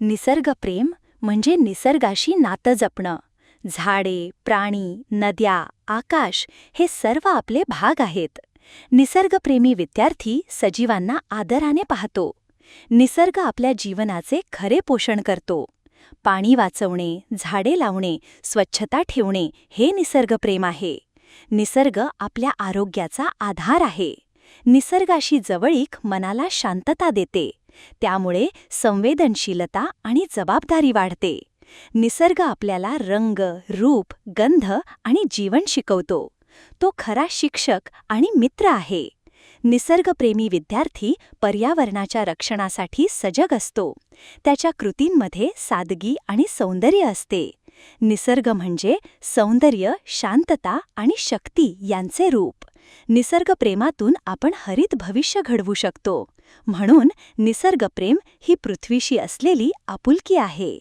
निसर्गप्रेम म्हणजे निसर्गाशी नातं जपणं. झाडे प्राणी नद्या आकाश हे सर्व आपले भाग आहेत. निसर्गप्रेमी विद्यार्थी सजीवांना आदराने पाहतो. निसर्ग आपल्या जीवनाचे खरे पोषण करतो. पाणी वाचवणे झाडे लावणे स्वच्छता ठेवणे हे निसर्गप्रेम आहे. निसर्ग आपल्या आरोग्याचा आधार आहे. निसर्गाशी जवळीक मनाला शांतता देते. त्यामुळे संवेदनशीलता आणि जबाबदारी वाढते. निसर्ग आपल्याला रंग रूप गंध आणि जीवन शिकवतो. तो खरा शिक्षक आणि मित्र आहे. निसर्गप्रेमी विद्यार्थी पर्यावरणाच्या रक्षणासाठी सजग असतो. त्याच्या कृतींमध्ये सादगी आणि सौंदर्य असते. निसर्ग म्हणजे सौंदर्य शांतता आणि शक्ती यांचे रूप. निसर्गप्रेमातून आपण हरित भविष्य घडवू शकतो. म्हणून निसर्गप्रेम ही पृथ्वीशी असलेली आपुलकी आहे.